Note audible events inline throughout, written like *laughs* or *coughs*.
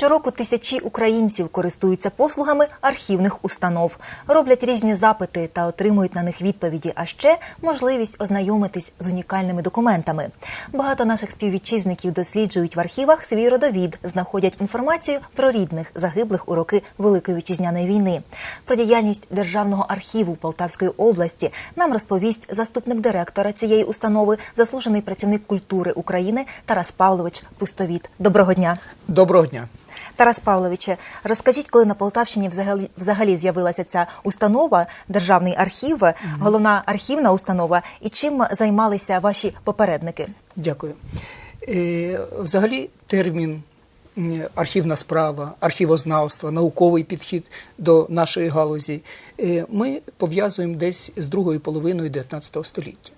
Щороку тисячі українців користуються послугами архівних установ, роблять різні запити та отримують на них відповіді, а ще можливість ознайомитись з унікальними документами. Багато наших співвітчизників досліджують в архівах свій родовід, знаходять інформацію про рідних загиблих у роки Великої вітчизняної війни. Про діяльність державного архіву Полтавської області нам розповість заступник директора цієї установи, заслужений працівник культури України Тарас Павлович Пустовіт. Доброго дня. Доброго дня. Тарас Павловиче, розкажіть, коли на Полтавщині взагалі, взагалі з'явилася ця установа, державний архів, головна архівна установа, і чим займалися ваші попередники? Дякую. Е, взагалі, термін архівна справа, архівознавство, науковий підхід до нашої галузі е, ми пов'язуємо десь з другою половиною 19 століття.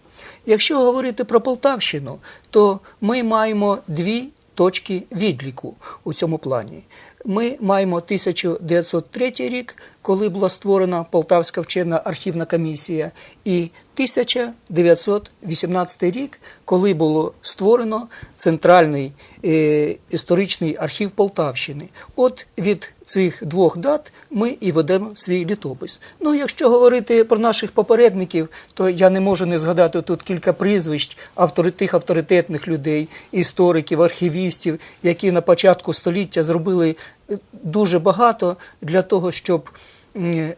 Якщо говорити про Полтавщину, то ми маємо дві точки відліку у цьому плані. Ми маємо 1903 рік, коли була створена Полтавська вчена архівна комісія, і 1918 рік, коли було створено Центральний е, історичний архів Полтавщини. От від цих двох дат ми і ведемо свій літопис. Ну, якщо говорити про наших попередників, то я не можу не згадати тут кілька прізвищ тих авторитетних людей, істориків, архівістів, які на початку століття зробили дуже багато для того, щоб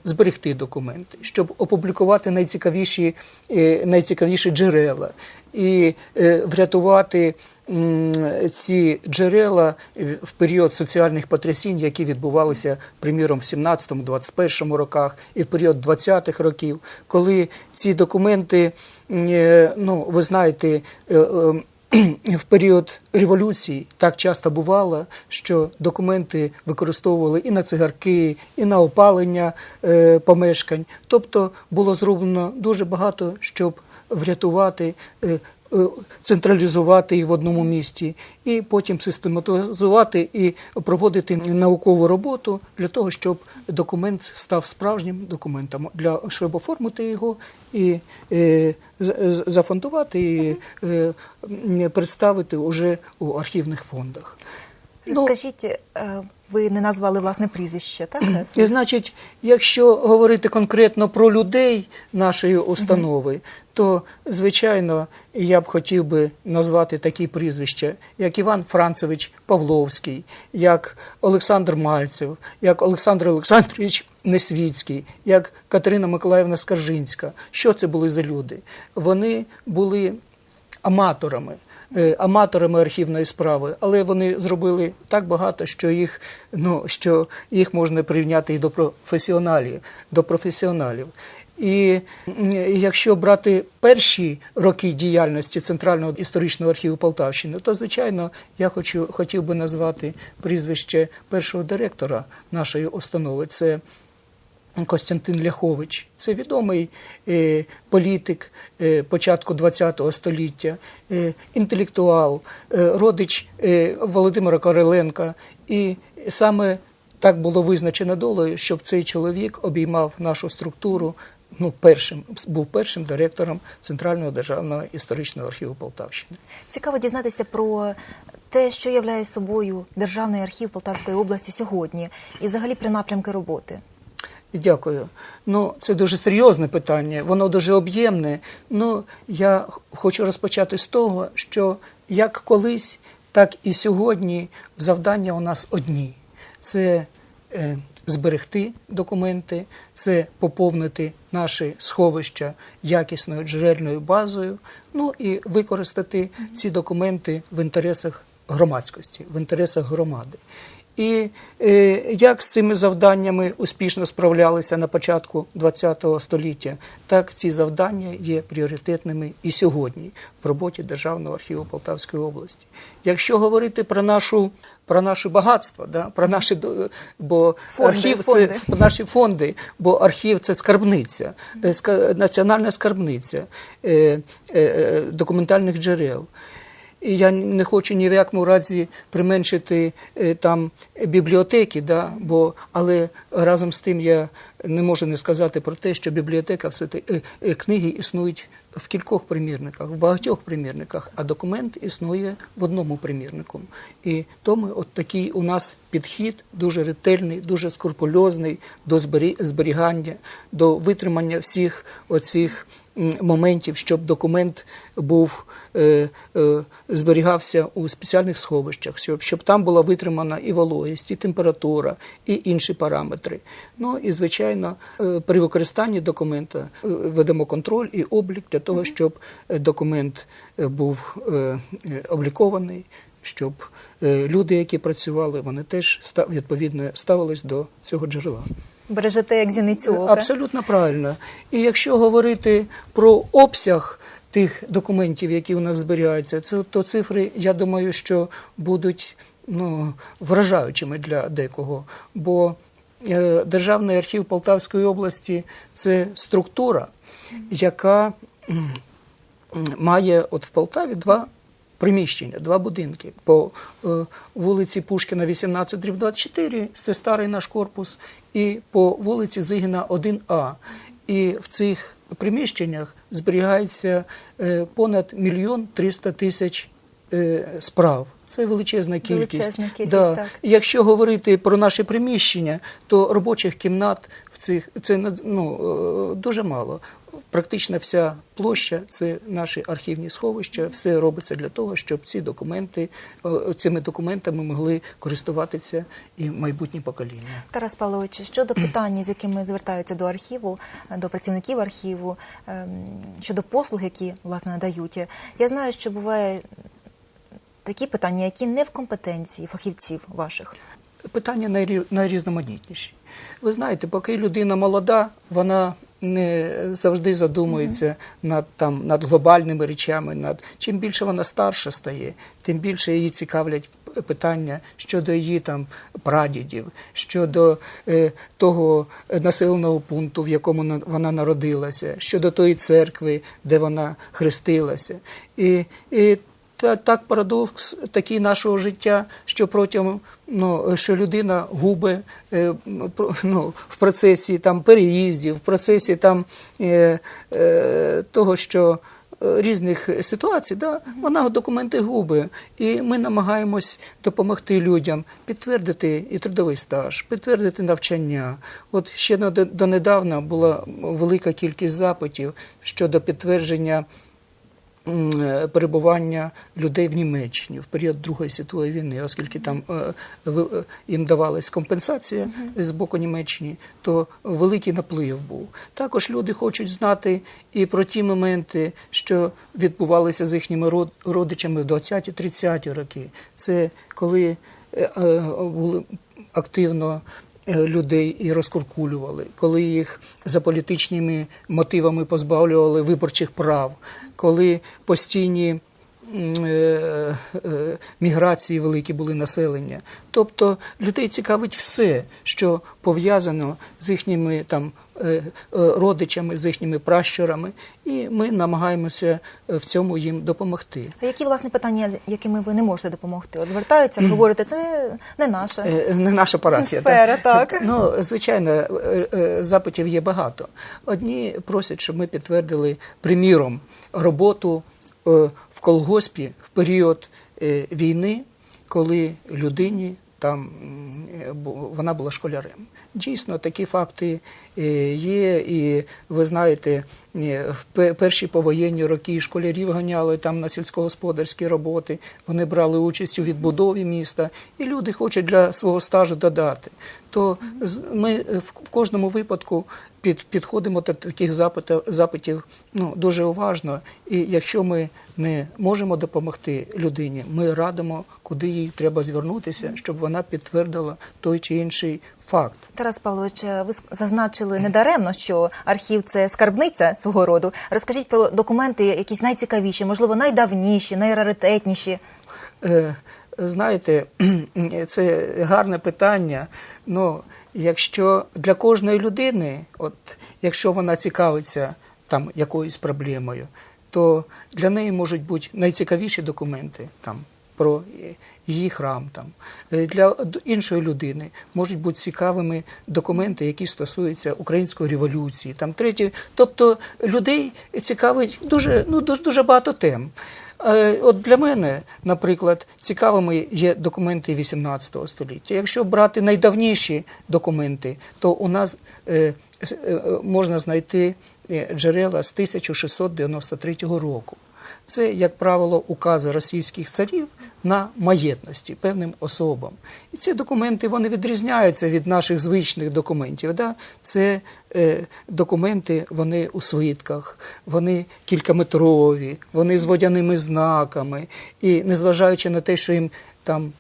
зберегти документи, щоб опублікувати найцікавіші, е, найцікавіші джерела і е, врятувати ці джерела в- період соціальних потрясінь, які відбувалися, приміром, в 17-21 роках і в період 20-х років, коли ці документи, е, ну, ви знаєте, в період революції так часто бувало, що документи використовували і на цигарки, і на опалення е, помешкань. Тобто було зроблено дуже багато, щоб врятувати. е, Централізувати їх в одному місці і потім систематизувати і проводити наукову роботу для того, щоб документ став справжнім документом, для щоб оформити його і е, зафондувати і е, представити уже у архівних фондах. Ну, Скажіть, е, ви не назвали власне прізвище, так? *clears throat* і, значить, якщо говорити конкретно про людей нашої установи, то звичайно я б хотів би назвати такі прізвища, як Іван Францевич Павловський, як Олександр Мальцев, як Олександр Олександрович Несвіцький, як Катерина Миколаївна Скаржинська. Що це були за люди? Вони були аматорами. Е, Аматорами архівної справи, але вони зробили так багато, що їх ну що їх можна прирівняти і до професіоналів, до професіоналів. І якщо брати перші роки діяльності Центрального історичного архіву Полтавщини, то звичайно я хочу хотів би назвати прізвище першого директора нашої установи. Це Костянтин Ляхович. Це відомий е, політик е, початку ХХ століття, е, інтелектуал, родич Володимира Короленка. І саме так було визначено долею, щоб цей чоловік обіймав нашу структуру. Ну, першим був першим директором Центрального державного історичного архіву Полтавщини. Цікаво дізнатися про те, що являє собою державний архів Полтавської області сьогодні, і взагалі про напрямки роботи. Дякую. Ну, це дуже серйозне питання, воно дуже об'ємне. Ну, я хочу розпочати з того, що як колись, так і сьогодні завдання у нас одні: це е, зберегти документи, це поповнити наші сховища якісною джерельною базою, ну і використати ці документи в інтересах громадськості, в інтересах громади. І е, як з цими завданнями успішно справлялися на початку ХХ століття, так ці завдання є пріоритетними і сьогодні в роботі Державного архіву Полтавської області. Якщо говорити про нашу про наше багатство, да, про наші бо Фонди, архів фонди. це наші фонди, бо архів це скарбниця, е, національна скарбниця е, документальних джерел. І я не хочу ні в якому разі применшити е, там бібліотеки, да, бо, але разом з тим я не можу не сказати про те, що бібліотека все таки книги існують в кількох примірниках, в багатьох примірниках, а документ існує в одному примірнику. І тому от такий у нас підхід дуже ретельний, дуже скрупульозний до збері- зберігання, до витримання всіх оцих моментів, щоб документ був е, е, зберігався у спеціальних сховищах, щоб, щоб там була витримана і вологість, і температура, і інші параметри. Ну і звичайно, е, при використанні документа е, ведемо контроль і облік для того, щоб е, документ е, був е, облікований. Щоб люди, які працювали, вони теж ста- відповідно ставились до цього джерела. Бережете як зіницю. Абсолютно правильно. І якщо говорити про обсяг тих документів, які у нас зберігаються, це то цифри, я думаю, що будуть ну, вражаючими для декого. Бо е, Державний архів Полтавської області це структура, яка має от в Полтаві два приміщення, два будинки. По е, вулиці Пушкіна 18 дріб 24, це старий наш корпус, і по вулиці Зигіна 1А. І в цих приміщеннях зберігається е, понад мільйон триста тисяч е, справ. Це величезна кількість. Величезна кількість, да. так. Якщо говорити про наші приміщення, то робочих кімнат в цих це ну, дуже мало. Практично вся площа це наші архівні сховища. Все робиться для того, щоб ці документи цими документами могли користуватися і майбутні покоління. Тарас Павлович, щодо питань, з якими звертаються до архіву, до працівників архіву, ем, щодо послуг, які власне надають, я знаю, що буває такі питання, які не в компетенції фахівців ваших. Питання найрі- найрізноманітніші. Ви знаєте, поки людина молода, вона не завжди задумується над там над глобальними речами. Над чим більше вона старша стає, тим більше її цікавлять питання щодо її там прадідів, щодо е, того населеного пункту, в якому вона народилася, щодо тої церкви, де вона хрестилася. І, і та так парадокс такий нашого життя, що протягом ну, що людина губить е, ну, в процесі там переїздів, в процесі там е, е, того, що різних ситуацій, да, вона документи губи. І ми намагаємось допомогти людям підтвердити і трудовий стаж, підтвердити навчання. От ще на- донедавна була велика кількість запитів щодо підтвердження перебування людей в Німеччині в період Другої світової війни, оскільки там е, е, їм давалась компенсація з боку Німеччини, то великий наплив був. Також люди хочуть знати і про ті моменти, що відбувалися з їхніми родичами в 20-30 роки. Це коли е, е, були активно е, людей і розкуркулювали, коли їх за політичними мотивами позбавлювали виборчих прав, коли постійні е, е, міграції великі були населення. Тобто людей цікавить все, що пов'язано з їхніми там е, е, родичами, з їхніми пращурами, і ми намагаємося е, в цьому їм допомогти. А які власне питання, якими ви не можете допомогти? От звертаються, говорите, це не наше. Е, Не наша парафія. Сфера, так. *laughs* Ну, звичайно, е, е, запитів є багато. Одні просять, щоб ми підтвердили, приміром, роботу е, колгоспі в період е, війни, коли людині там вона була школярем. Дійсно, такі факти е, є, і ви знаєте, е, в пе- перші повоєнні роки школярів ганяли там на сільськогосподарські роботи, вони брали участь у відбудові міста, і люди хочуть для свого стажу додати. То ми в кожному випадку під, підходимо до таких запитів, запитів ну, дуже уважно. І якщо ми не можемо допомогти людині, ми радимо, куди їй треба звернутися, щоб вона підтвердила той чи інший факт. Тарас Павлович, ви ск- зазначили недаремно, що архів це скарбниця свого роду. Розкажіть про документи, якісь найцікавіші, можливо, найдавніші, найраритетніші. Е, Знаєте, *clears throat* це гарне питання. Ну, якщо для кожної людини, от якщо вона цікавиться там якоюсь проблемою, то для неї можуть бути найцікавіші документи там про її храм. Там Е, для іншої людини можуть бути цікавими документи, які стосуються української революції. Там треті, тобто людей цікавить дуже ну дуже, дуже багато тем. Е, От для мене, наприклад, цікавими є документи 18 століття. Якщо брати найдавніші документи, то у нас е, е, можна знайти джерела з 1693 року. Це, як правило, укази російських царів на маєтності певним особам. І ці документи вони відрізняються від наших звичних документів. Да? Це е, документи, вони у свитках, вони кількаметрові, вони з водяними знаками. І незважаючи на те, що їм там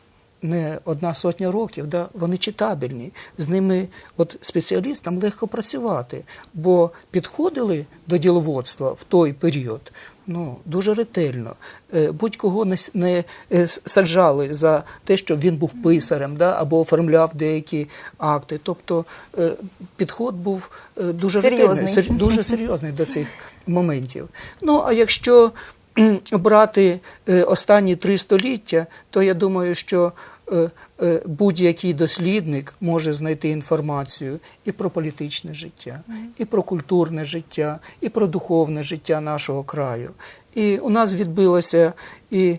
не одна сотня років, да, вони читабельні. З ними от спеціалістам легко працювати, бо підходили до діловодства в той період ну, дуже ретельно. Е, Будь-кого не, не е, саджали за те, що він був писарем да, або оформляв деякі акти. Тобто е, підход був дуже Серйозний. ретельний, дуже серйозний до цих *laughs* моментів. Ну, а якщо *clears throat* брати е, останні три століття, то я думаю, що е, е, будь-який дослідник може знайти інформацію і про політичне життя, і про культурне життя, і про духовне життя нашого краю. І у нас відбилося і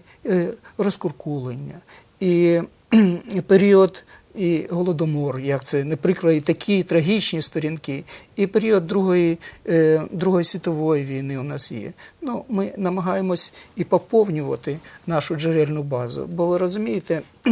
розкуркулення, і *clears throat* період і голодомор, як це не прикро, і такі трагічні сторінки, і період Другої, е, Другої світової війни у нас є. Ну, ми намагаємось і поповнювати нашу джерельну базу, бо ви розумієте, *clears throat*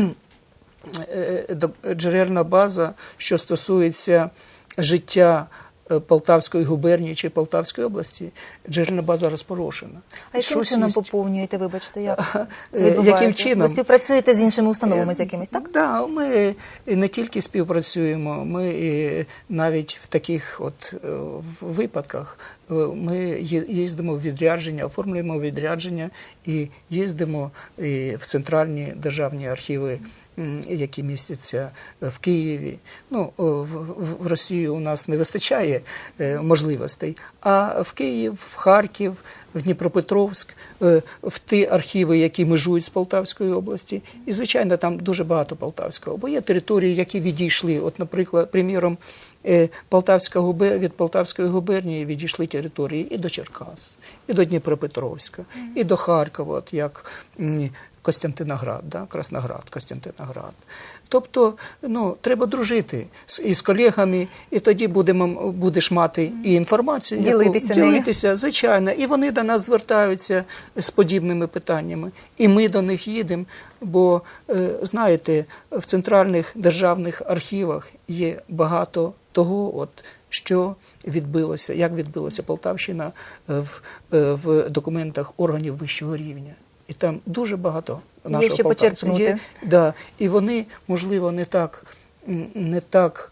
е, джерельна база, що стосується життя е, Полтавської губернії чи Полтавської області, джерельна база розпорошена. А яким Щось чином є. поповнюєте, вибачте, як Е, це яким чином? Ви співпрацюєте з іншими установами, з якимись, так? Да, ми не тільки співпрацюємо, ми і навіть в таких от е, випадках е, ми їздимо в відрядження, оформлюємо відрядження і їздимо і в центральні державні архіви, які містяться в Києві. Ну, в, Росію у нас не вистачає е, можливостей, а в Київ, в Харків, в Дніпропетровськ, е, в ті архіви, які межують з Полтавської області. І, звичайно, там дуже багато Полтавського. Бо є території, які відійшли. От, наприклад, приміром, е, Полтавська губер... від Полтавської губернії відійшли території і до Черкас, і до Дніпропетровська, і до Харкова, от як Костянтиноград, да? Красноград, Костянтиноград. Тобто, ну, треба дружити з, із колегами, і тоді будемо, будеш мати і інформацію, Ділитися нею. ділитися, звичайно. І вони до нас звертаються з подібними питаннями. І ми до них їдемо. Бо, е, знаєте, в центральних державних архівах є багато того, от, що відбилося, як відбилося Полтавщина е, в, е, в документах органів вищого рівня. І там дуже багато нашого є, ще є. Да. І вони, можливо, не так, не так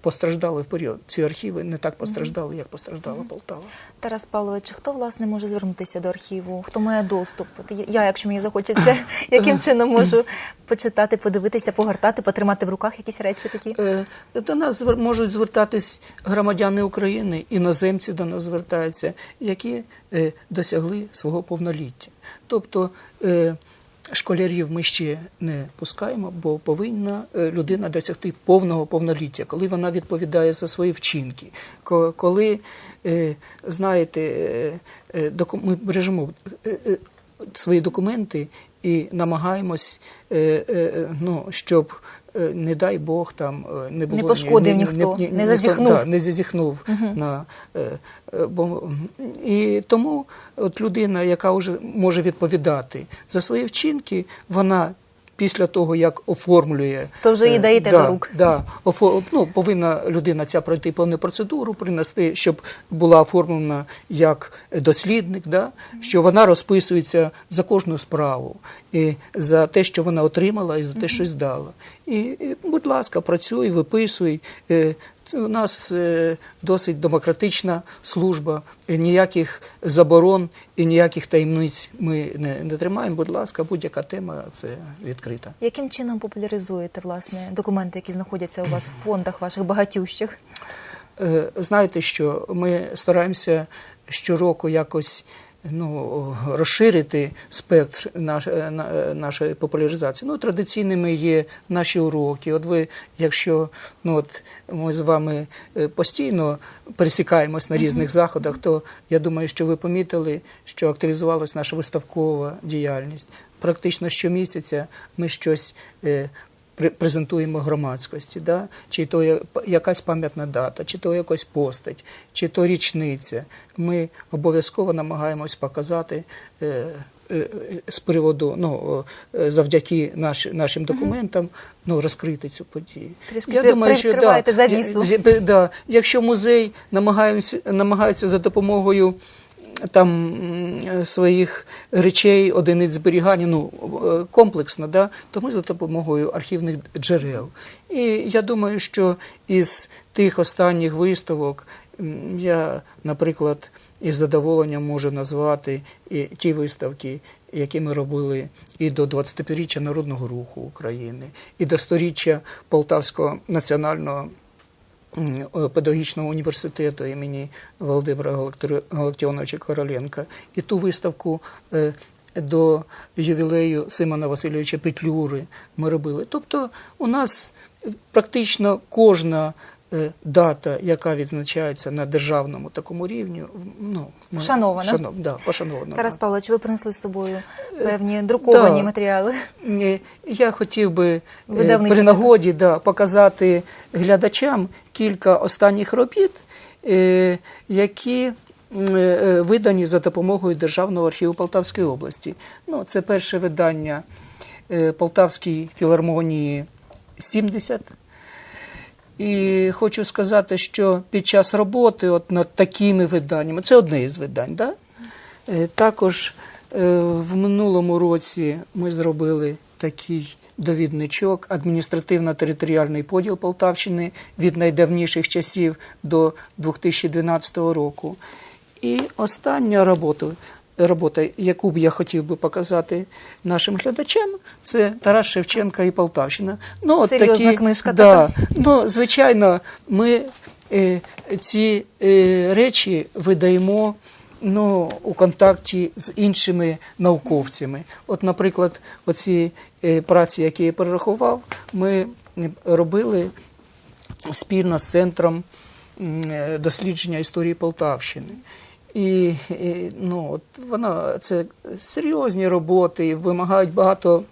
постраждали в період. Ці архіви не так постраждали, як постраждала Полтава. Тарас Павлович, хто власне може звернутися до архіву? Хто має доступ? Я, якщо мені захочеться, *coughs* яким чином можу почитати, подивитися, погортати, потримати в руках якісь речі такі? Е, До нас можуть звертатись громадяни України, іноземці до нас звертаються, які е, досягли свого повноліття. Тобто е, школярів ми ще не пускаємо, бо повинна е, людина досягти повного повноліття, коли вона відповідає за свої вчинки. Коли, е, знаєте, е, ми бережемо свої документи і намагаємось, ну, щоб, не дай Бог, там е, не було не пошкодив ні- ніхто, не ніхто, зазіхнув. да, не зазіхнув на е, е, бо і тому от людина, яка вже може відповідати за свої вчинки, вона. Після того, як оформлює, То вже їй е, даєте да, до рук. Да, офо, ну, повинна людина ця пройти повну процедуру, принести, щоб була оформлена як дослідник, да, що вона розписується за кожну справу, і за те, що вона отримала, і за те, що здала. І, і, будь ласка, працюй, виписуй. Е, це У нас е, досить демократична служба, ніяких заборон і ніяких таємниць ми не, не тримаємо. Будь ласка, будь-яка тема це відкрита. Яким чином популяризуєте власне документи, які знаходяться у вас в фондах ваших багатющих? Е, Знаєте, що ми стараємося щороку якось ну, розширити спектр наш, е, на- е, нашої популяризації. Ну, традиційними є наші уроки. От ви, якщо ну, от ми з вами е, постійно пересікаємось на різних заходах, то я думаю, що ви помітили, що активізувалась наша виставкова діяльність. Практично щомісяця ми щось. Презентуємо громадськості, да? чи то я- якась пам'ятна дата, чи то якась постать, чи то річниця. Ми обов'язково намагаємось показати е, е, з приводу, ну, е, завдяки наш, нашим документам, ну, розкрити цю подію. Трішки при- привідкриваєте завісу. я- я- да, якщо музей намагається, намагається за допомогою там своїх речей, одиниць зберігання, ну е, комплексно, да, то ми за допомогою архівних джерел. І я думаю, що із тих останніх виставок я, наприклад, із задоволенням можу назвати і ті виставки, які ми робили і до 25-річчя Народного руху України, і до 100-річчя Полтавського національного е, педагогічного університету імені Володимира Галактіоновича Короленка, і ту виставку е, до ювілею Симона Васильовича Петлюри ми робили. Тобто у нас практично кожна е, дата, яка відзначається на державному такому рівні, ну, ми- Вшанована. вшанов- да, пошанована. Тарас. Павлович, ви принесли з собою певні друковані да. матеріали. Е, Я хотів би е, Видавничі при нагоді да, показати глядачам кілька останніх робіт, е, які е, видані за допомогою Державного архіву Полтавської області. Ну, це перше видання е, Полтавській філармонії 70. І хочу сказати, що під час роботи от над такими виданнями, це одне із видань, да? Е, також е, в минулому році ми зробили такий довідничок адміністративно-територіальний поділ Полтавщини від найдавніших часів до 2012 року. І остання робота, робота, яку б я хотів би показати нашим глядачам, це Тарас Шевченка і Полтавщина. Ну, от Серйозна такі, книжка да, Ну, звичайно, ми е, ці е, речі видаємо ну, у контакті з іншими науковцями. От, наприклад, оці е, праці, які я перерахував, ми робили спільно з центром е, дослідження історії Полтавщини. І, і ну, от вона це серйозні роботи, і вимагають багато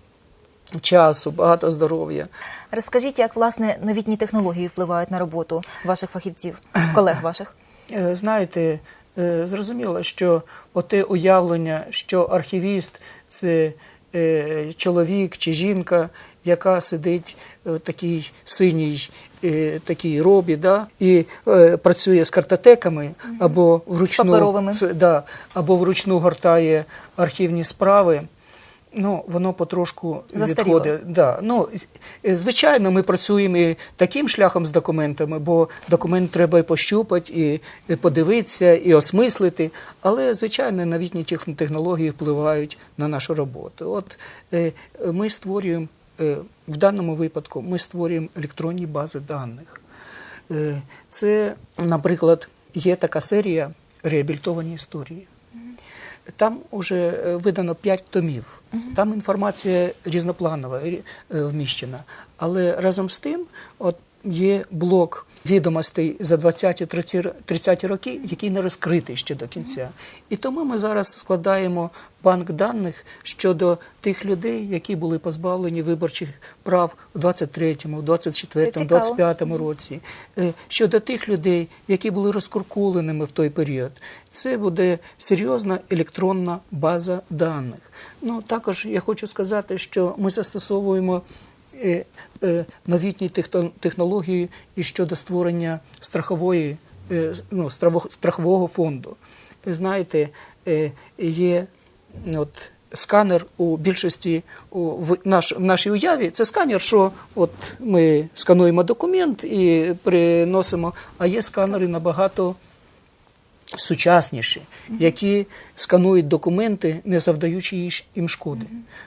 часу, багато здоров'я. Розкажіть, як власне новітні технології впливають на роботу ваших фахівців, колег ваших? Е, Знаєте, е, зрозуміло, що оте уявлення, що архівіст це чоловік чи жінка, яка сидить в такій синій е, такій робі, да, і е, працює з картотеками або вручну да, або вручну гортає архівні справи. Ну, воно потрошку Застаріло. відходить. Да. Ну, звичайно, ми працюємо і таким шляхом з документами, бо документ треба і пощупати, і, і подивитися, і осмислити. Але, звичайно, новітні технології впливають на нашу роботу. От е, ми створюємо, е, в даному випадку, ми створюємо електронні бази даних. Е, Це, наприклад, є така серія реабілітовані історії. Там вже е, видано 5 томів. Там інформація різнопланова рі- е, вміщена. Але разом з тим, от є блок відомостей за 20-30 роки, який не розкритий ще до кінця. І тому ми зараз складаємо банк даних щодо тих людей, які були позбавлені виборчих прав у 23-му, в 24-му, Це цікаво. 25-му році. Е, Щодо тих людей, які були розкуркуленими в той період, це буде серйозна електронна база даних. Ну також я хочу сказати, що ми застосовуємо новітні технології і щодо створення страхової е, ну, страхового фонду. Знаєте, е, є от сканер у більшості у, в, наш, в нашій уяві. Це сканер, що от ми скануємо документ і приносимо, а є сканери набагато сучасніші, які сканують документи, не завдаючи їм шкоди.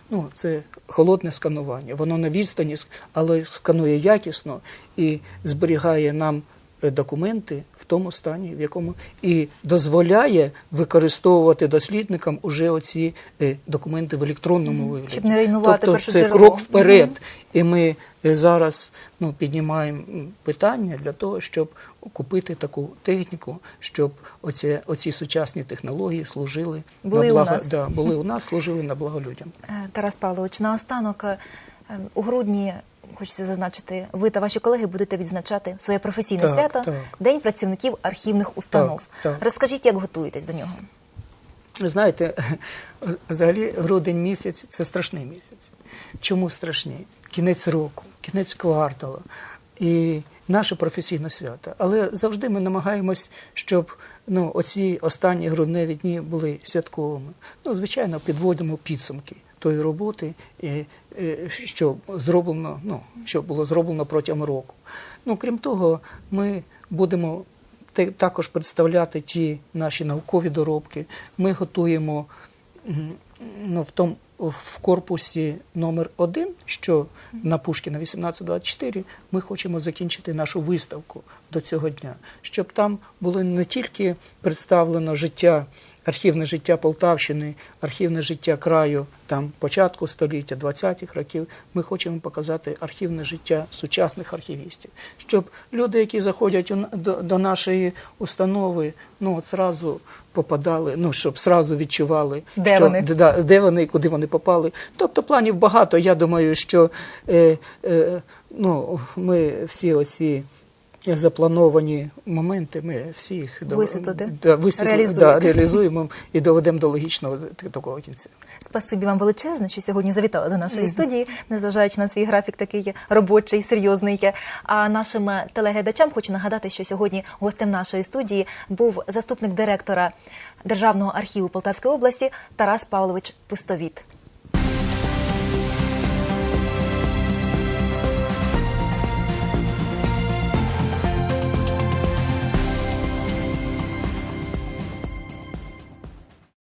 Ну, це холодне сканування. Воно на відстані, але сканує якісно і зберігає нам документи в тому стані, в якому і дозволяє використовувати дослідникам уже оці е, документи в електронному вигляді. Щоб не руйнувати тобто це джерело. крок вперед. І ми е, зараз ну, піднімаємо питання для того, щоб купити таку техніку, щоб оці, оці сучасні технології служили Були на у нас. Да, були у нас, служили на благо людям. Е, Тарас Павлович, наостанок е, е, у грудні. Хочеться зазначити, ви та ваші колеги будете відзначати своє професійне Так, свято так. День працівників архівних установ. Так, так. Розкажіть, як готуєтесь до нього? Знаєте, взагалі грудень місяць це страшний місяць. Чому страшний? Кінець року, кінець кварталу і наше професійне свято. Але завжди ми намагаємось, щоб ну, оці останні грудневі дні були святковими. Ну, звичайно, підводимо підсумки тої роботи, і, що зроблено, ну, що було зроблено протягом року. Ну, крім того, ми будемо також представляти ті наші наукові доробки. Ми готуємо ну, в тому в корпусі номер один, що на Пушкіна 1824, ми хочемо закінчити нашу виставку до цього дня, щоб там було не тільки представлено життя, архівне життя Полтавщини, архівне життя краю там початку століття, 20-х років. Ми хочемо показати архівне життя сучасних архівістів, щоб люди, які заходять до, до нашої установи, ну от зразу попадали, ну щоб зразу відчували, Де що, вони? да, де вони, і куди вони попали. Тобто планів багато. Я думаю, що е, е, ну, ми всі оці заплановані моменти, ми всі їх Висвітлите? да, да, реалізуємо і доведемо до логічного такого кінця. Спасибі вам величезне, що сьогодні завітали до нашої студії, незважаючи на свій графік такий робочий, серйозний. А нашим телеглядачам хочу нагадати, що сьогодні гостем нашої студії був заступник директора Державного архіву Полтавської області Тарас Павлович Пустовіт.